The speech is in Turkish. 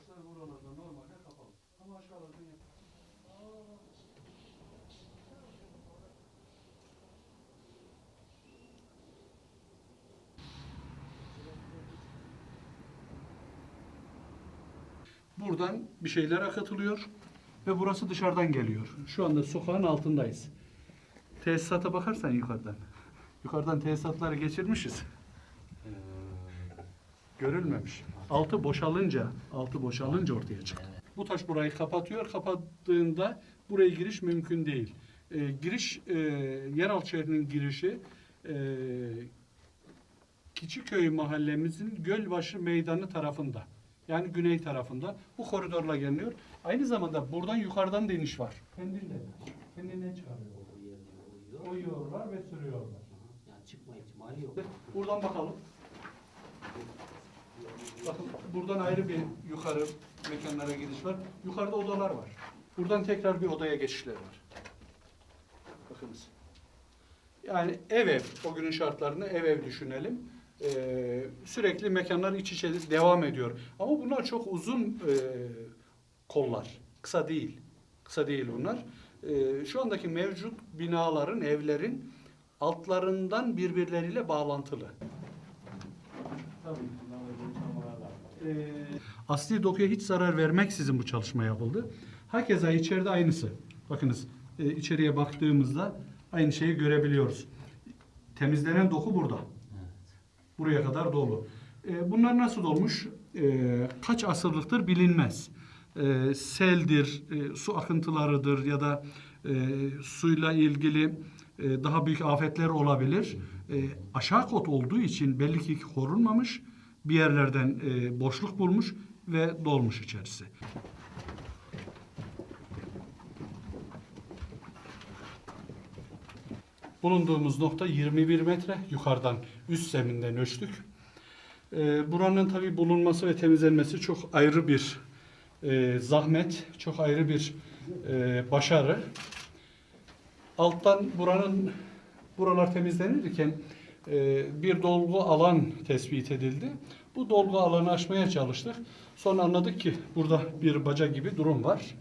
taşlar buralarda normalde kapalı. Ama aşağılardan yap. Buradan bir şeyler akıtılıyor ve burası dışarıdan geliyor. Şu anda sokağın altındayız. Tesisata bakarsan yukarıdan. Yukarıdan tesisatları geçirmişiz. Görülmemiş. Altı boşalınca, altı boşalınca ortaya çıktı. Bu taş burayı kapatıyor. Kapattığında buraya giriş mümkün değil. Ee, giriş, e, yeraltı şehrinin girişi e, Keçiköy mahallemizin Gölbaşı Meydanı tarafında. Yani güney tarafında. Bu koridorla geliniyor. Aynı zamanda buradan yukarıdan da iniş var. Kendinde. Kendine çıkarıyor. Oyuyorlar ve sürüyorlar. Yani çıkma ihtimali yok. Buradan bakalım. Bakın buradan ayrı bir yukarı mekanlara gidiş var. Yukarıda odalar var. Buradan tekrar bir odaya geçişler var. Bakınız. Yani ev ev, o günün şartlarını ev ev düşünelim. Ee, sürekli mekanlar iç içe devam ediyor. Ama bunlar çok uzun e, kollar. Kısa değil. Kısa değil bunlar. Ee, şu andaki mevcut binaların, evlerin altlarından birbirleriyle bağlantılı. Ee, asli dokuya hiç zarar vermeksizin bu çalışma yapıldı. Hakeza içeride aynısı. Bakınız e, içeriye baktığımızda aynı şeyi görebiliyoruz. Temizlenen doku burada. Buraya kadar dolu. E, bunlar nasıl dolmuş? E, kaç asırlıktır bilinmez. E, seldir, e, su akıntılarıdır ya da e, suyla ilgili e, daha büyük afetler olabilir. E, aşağı kot olduğu için belli ki korunmamış. Bir yerlerden e, boşluk bulmuş ve dolmuş içerisi. Bulunduğumuz nokta 21 metre yukarıdan üst zeminden ölçtük. Ee, buranın tabi bulunması ve temizlenmesi çok ayrı bir e, zahmet, çok ayrı bir e, başarı. Alttan buranın buralar temizlenirken e, bir dolgu alan tespit edildi. Bu dolgu alanı aşmaya çalıştık. Sonra anladık ki burada bir baca gibi durum var.